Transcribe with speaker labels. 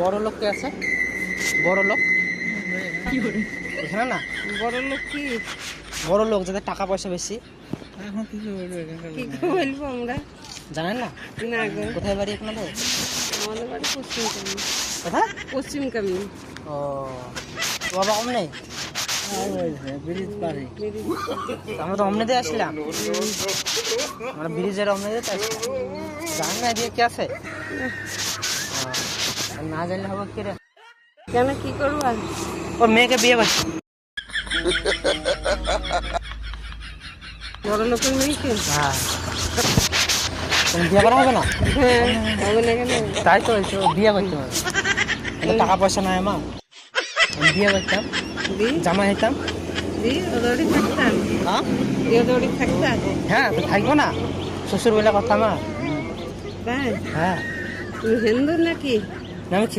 Speaker 1: বড় লোক কে আছে বড় লোক এখানে না?
Speaker 2: বড় লোক কি?
Speaker 1: বড় লোক যাদের টাকা পয়সা বেশি।
Speaker 3: এখন
Speaker 2: কি বলব আমরা?
Speaker 1: জানেন না?
Speaker 2: না
Speaker 1: কোথায় বাড়ি আপনাদের?
Speaker 2: আমাদের বাড়ি পশ্চিম
Speaker 1: কোথায়? ও বাবা আমরা তো অমনে আসলাম আমরা ব্রিজের অমনে দিয়ে আসলাম জানেন না এদিকে কে আছে? না জানলে হবে কি রে
Speaker 2: কেন কি করবা
Speaker 1: ওর মেয়েকে বিয়ে করছে
Speaker 2: বড় লোকের
Speaker 1: হ্যাঁ। বিয়ে করা হবে না?
Speaker 2: হ্যাঁ হবে না কেন?
Speaker 1: তাই তো বলছি, ও বিয়ে করতে হবে। টাকা পয়সা নাই আমার। আমি বিয়ে করতাম জামা হইতাম। হ্যাঁ? হ্যাঁ তো থাকব না। শ্বশুর বলে কথা আমার।
Speaker 2: তাই
Speaker 1: হ্যাঁ।
Speaker 2: তুমি হিন্দু নাকি?
Speaker 1: Now, kiss.